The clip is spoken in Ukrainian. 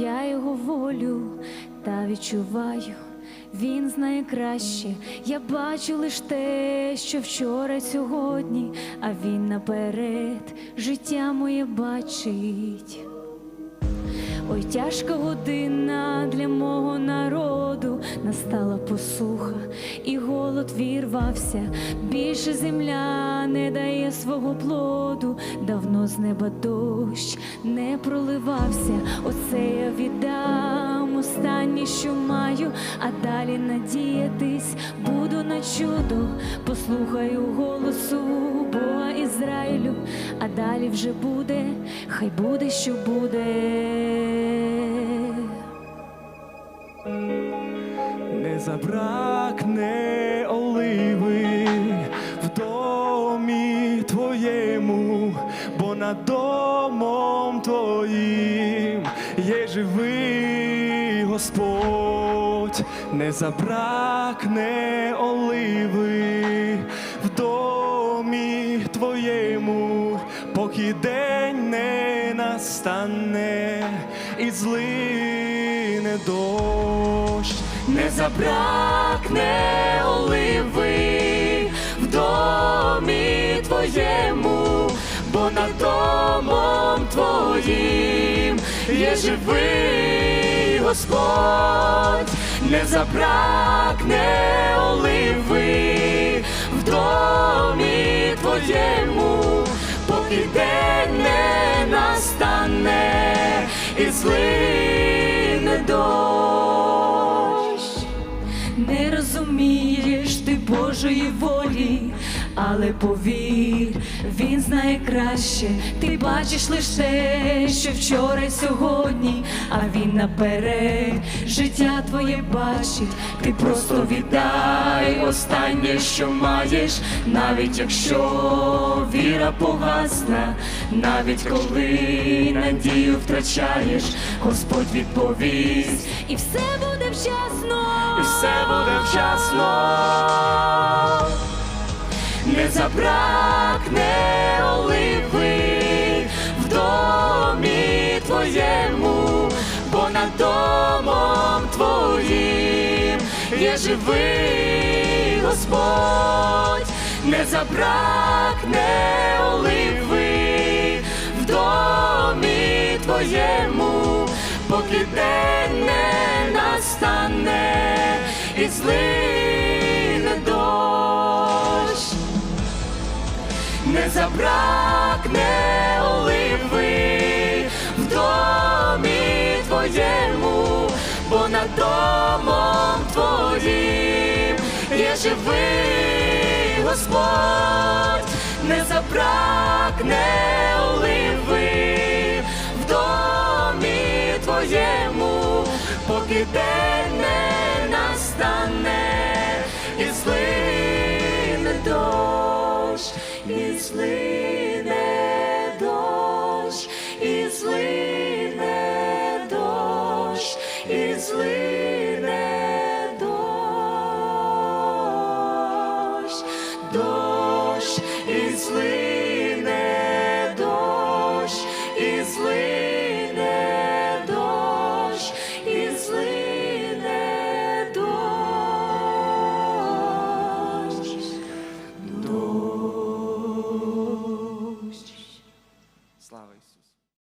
я його волю та відчуваю. Він знає краще, я бачу лиш те, що вчора, сьогодні, а він наперед життя моє бачить. Ой, тяжка година для мого настала посуха, і голод вірвався. Більше земля не дає свого плоду, давно з неба дощ не проливався. Оце я віддам останнє, що маю, а далі надіятись буду на чудо. Послухаю голосу Бога Ізраїлю, а далі вже буде, хай буде, що буде. Не забракне оливи в домі твоєму, бо над домом твоїм є живий Господь, не забракне оливи в домі твоєму, поки день не настане і злине дощ, не забракне оливи в домі твоєму, бо над домом твоїм є живий Господь, не забракне оливи в домі твоєму, поки день не настане і злине дощ. Не розумієш ти Божої волі, але повір, він знає краще. Ти бачиш лише що вчора й сьогодні, а він наперед. Життя твоє бачить. Ти просто віддай останнє, що маєш, навіть якщо віра погасна, навіть коли надію втрачаєш, Господь відповість, і все буде вчасно. і все буде вчасно, не забракне оливи в домі твоєму, над домом твоїм. Є живий Господь, не забракне оливи в домі твоєму, поки день не настане і злине дощ, не забракне твоєму, бо над домом твоїм є живий Господь, не забракне оливи в домі твоєму, поки день не настане і злине дощ, і злине дощ, і злине, дощ, і слине.